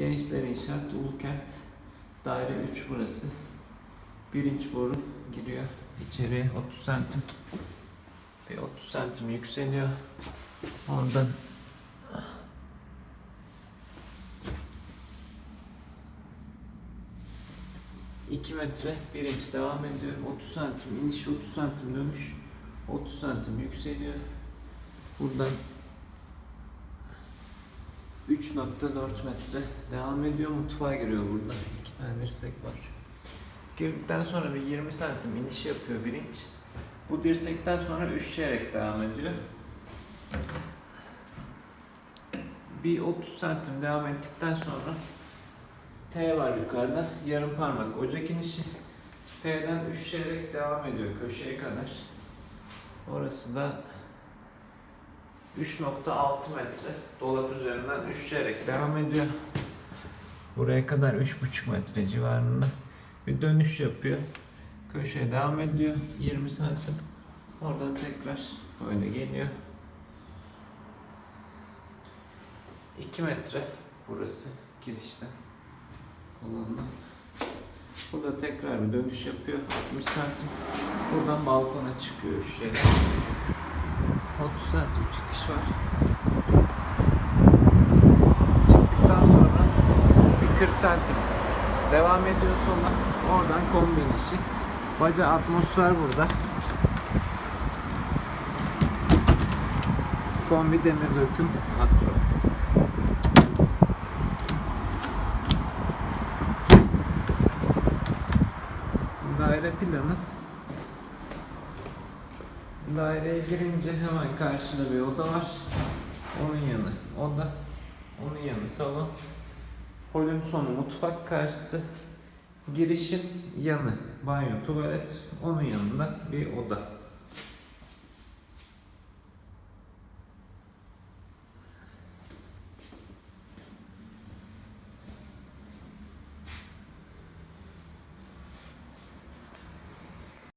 Gençler İnşaat Ulukent Daire 3 burası. 1 inç boru giriyor. İçeriye 30 santim. Bir 30 santim yükseliyor. Ondan İki metre bir inç devam ediyor. 30 santim iniş, 30 santim dönüş, 30 santim yükseliyor. Buradan 3.4 metre devam ediyor. Mutfağa giriyor burada. İki tane dirsek var. Girdikten sonra bir 20 santim iniş yapıyor bir. Bu dirsekten sonra üşüyerek devam ediyor. Bir 30 santim devam ettikten sonra T var yukarıda. Yarım parmak ocak inişi. T'den üşüyerek devam ediyor köşeye kadar. Orası da 3.6 metre dolap üzerinden üşüyerek devam ediyor. Buraya kadar 3.5 metre civarında bir dönüş yapıyor. Köşeye devam ediyor 20 santim. Oradan tekrar böyle geliyor. 2 metre burası girişten kolondan. Burada tekrar bir dönüş yapıyor 60 santim. Buradan balkona çıkıyor üşüyerek. 30 santim çıkış var. Çıktıktan sonra bir 40 santim devam ediyor sola. Oradan kombi inişi. Baca atmosfer burada. Kombi demir döküm atro. Daire planı. Daireye girince hemen karşıda bir oda var. Onun yanı oda. Onun yanı salon. Holün sonu mutfak karşısı. Girişin yanı banyo, tuvalet. Onun yanında bir oda.